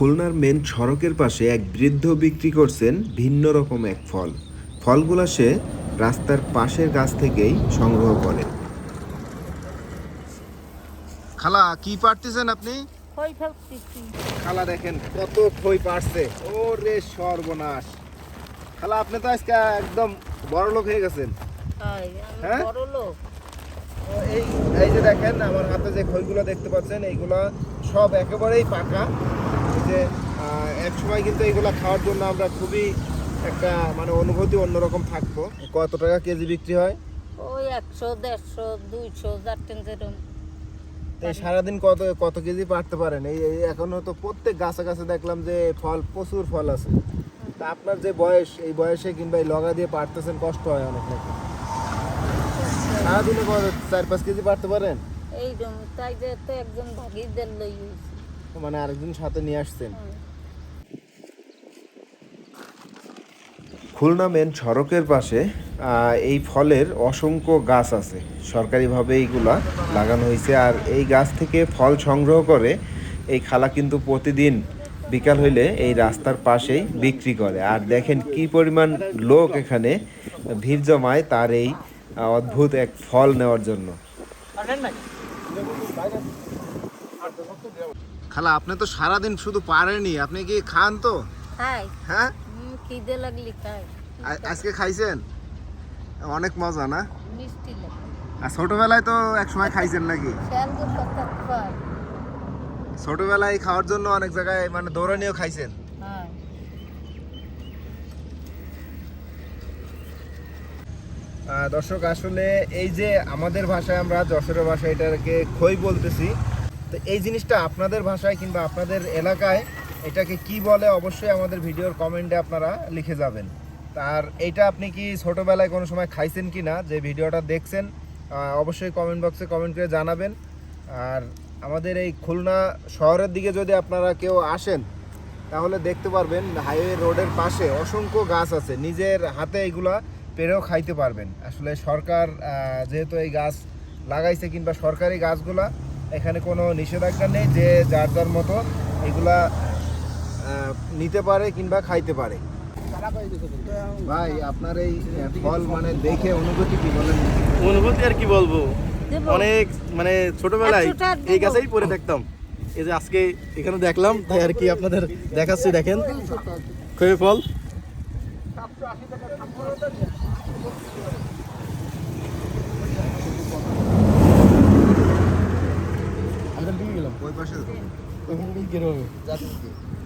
খুলনার মেন সড়কের পাশে এক বৃদ্ধ বিক্রি করছেন ভিন্ন রকম এক ফল। ফলগুলো সে রাস্তার পাশের গাছ থেকেই সংগ্রহ করে। খালা কি পারতেছেন আপনি? খালা দেখেন কত খই পারছে। ও রে সর্বনাশ। খালা আপনি তো আজকে একদম বড় লোক হয়ে গেছেন। হ্যাঁ? বড় লোক। এই এই যে দেখেন আমার হাতে যে খইগুলো দেখতে পাচ্ছেন এইগুলা সব একেবারেই পাকা। যে এক সময় কিন্তু এইগুলা খাওয়ার জন্য আমরা খুবই একটা মানে অনুভূতি অন্যরকম থাকব। কত টাকা কেজি বিক্রি হয়? ওই একশো দেড়শো দুইশো চারটেন যেরকম এই সারাদিন কত কত কেজি পারতে পারেন? এই এখনও তো প্রত্যেক গাছে গাছে দেখলাম যে ফল প্রচুর ফল আছে। তা আপনার যে বয়স এই বয়সে কিংবা এই লগা দিয়ে পারতেছেন কষ্ট হয় অনেক নাকি? সারাদিনে কত চার পাঁচ কেজি পারতে পারেন? এই তাই যে তো একজন ভাগিদের লই হয়েছে মানে আরেকজন সাথে নিয়ে আসছেন। খুলনা মেন সড়কের পাশে এই ফলের অসংখ্য গাছ আছে। সরকারিভাবে এইগুলা লাগানো হয়েছে আর এই গাছ থেকে ফল সংগ্রহ করে এই খালা কিন্তু প্রতিদিন বিকাল হইলে এই রাস্তার পাশেই বিক্রি করে। আর দেখেন কি পরিমাণ লোক এখানে ভিড় জমায় তার এই অদ্ভুত এক ফল নেওয়ার জন্য। খালা আপনি তো সারাদিন শুধু পারেনি আপনি কি খান তো? খাই। হ্যাঁ? খিদে লাগলি খাই। আজকে খাইছেন? অনেক মজা না? মিষ্টি লাগে। আর ছোটবেলায় তো এক সময় খাইছেন নাকি? ছোটবেলায় খাওয়ার জন্য অনেক জায়গায় মানে দৌড়ানিও খাইছেন? হ্যাঁ। দর্শক আসলে এই যে আমাদের ভাষায় আমরা যশোরের ভাষায় এটাকে খই বলতেছি তো এই জিনিসটা আপনাদের ভাষায় কিংবা আপনাদের এলাকায় এটাকে কি বলে অবশ্যই আমাদের ভিডিওর কমেন্টে আপনারা লিখে যাবেন। তার এইটা আপনি কি ছোটোবেলায় কোনো সময় খাইছেন কি না? যে ভিডিওটা দেখছেন অবশ্যই কমেন্ট বক্সে কমেন্ট করে জানাবেন। আর আমাদের এই খুলনা শহরের দিকে যদি আপনারা কেউ আসেন, তাহলে দেখতে পারবেন হাইওয়ে রোডের পাশে অসংখ্য গাছ আছে। নিজের হাতে এগুলা পেরেও খাইতে পারবেন। আসলে সরকার যেহেতু এই গাছ লাগাইছে কিংবা সরকারি গাছগুলা এখানে কোনো নিষেধাজ্ঞা নেই যে যার যার মতো এগুলা নিতে পারে কিংবা খাইতে পারে। ভাই আপনার এই ফল মানে দেখে অনুভূতি কি বলেন? অনুভূতি আর কি বলব? অনেক মানে ছোটবেলায়। এই গাছেই পরে দেখতাম এই যে আজকে এখানে দেখলাম তাই আর কি আপনাদের দেখাচ্ছি দেখেন। খয়ে ফল। আমরা দিকে গেলাম ওই পাশে ওখানে গিয়ে হবে